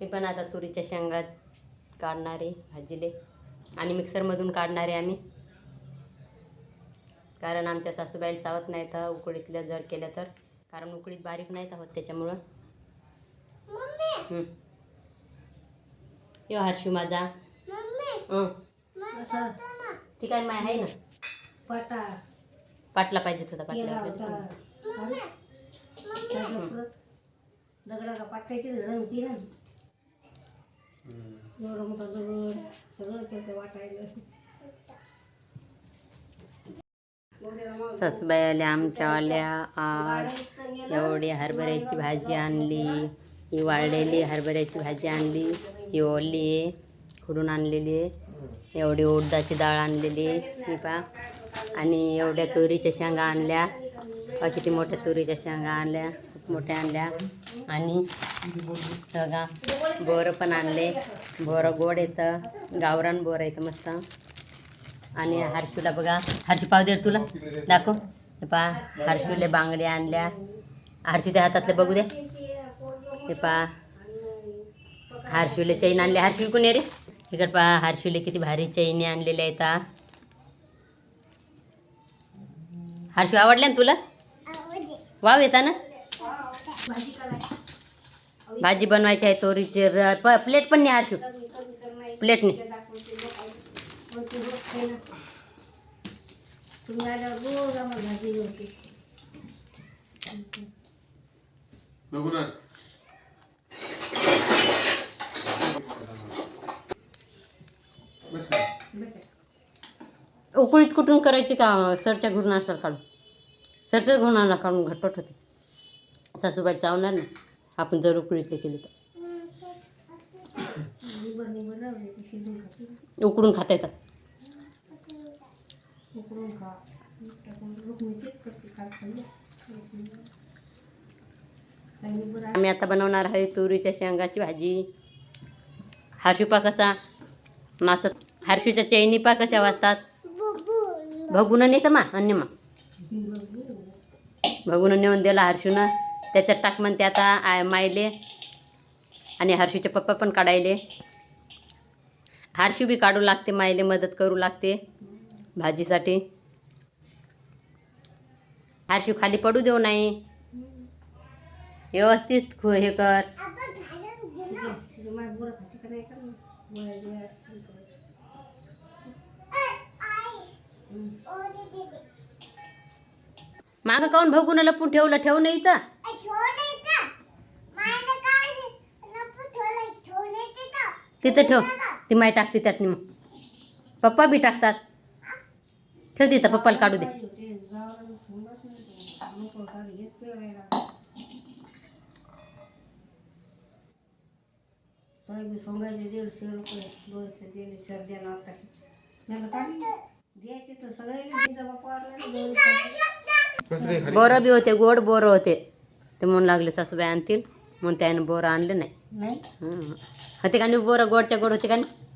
मी पण आता तुरीच्या शेंगा काढणार आहे भाजीले. आणि मिक्सरमधून काढणार आहे आम्ही. कारण आमच्या सासूबाईला चावत नाही तर उकडीतल्या जर केलं तर. कारण उकडीत बारीक नाही होत त्याच्यामुळं. यो हर्षू माझा. हं. ती काय माय आहे ना? पटा पाटला पाहिजे होता पाटला दगडाला होती ना? एवढं मोठं दगड सगळं त्याचं वाटायला. सासूबाई आल्या आमच्यावाल्या आज एवढी हरभऱ्याची भाजी आणली ही वाळलेली हरभऱ्याची भाजी आणली ही ओली आहे खुडून आणलेली आहे. एवढी उडदाची डाळ आणलेली आहे ही पा आणि एवढ्या तुरीच्या शेंगा आणल्या. किती मोठ्या तुरीच्या शेंगा आणल्या खूप मोठ्या आणल्या. आणि बघा बोरं पण आणले. बोरं गोड येतं. गावरान बोरं येतं मस्त. आणि हर्षूला बघा. हर्षू पाव दे तुला. दाखव. हे पहा हर्षूले बांगड्या आणल्या. हर्षूच्या हातातले बघू दे. हे पहा. हर्षूले चैन आणली. हर्षू कोण रे. इकडे पहा हर्षूले किती भारी चैनी आणलेल्या आहेत. हर्षू आवडल्या ना तुला? वाव येता ना? भाजी बनवायची आहे तोरीची प प्लेट पण नाही हर्षू. प्लेट नाही? उकळीत कुठून करायची का सरच्या घुरणासार काढून? सरच्या घुरणाला काढून घटपट होते. सासूबाई चावणार नाही. आपण जर उकळीतले केले तर. उकडून खाता येतात. आम्ही आता बनवणार आहे तुरीच्या शेंगाची भाजी. हारशुपा कसा नाचत हारशूच्या चैनी पा कशा वाजतात? भगुन नाही तर मा अन्य मा. भगुन नेऊन दिला हर्षूनं. त्याच्यात टाक म्हणते आता आय मायले. आणि हर्षूचे पप्पा पण काढायले. हर्षू बी काढू लागते मायले मदत करू लागते भाजीसाठी. हर्षू खाली पडू देऊ नाही. व्यवस्थित हे कर. मागं काऊन भगून लपून ठेवलं? ठेवू नाही तर तिथं ठेव. ती माय टाकते त्यात मग. पप्पा बी टाकतात. ठेव तिथं पप्पाला काढू दे. बोरं बी होते गोड बोरं होते. ते म्हणून लागले सासूबाई आणतील. म्हणून त्यानं बोरं आणले नाही नाही हं. होते का नाही बोरं गोडच्या गोड होते का नाही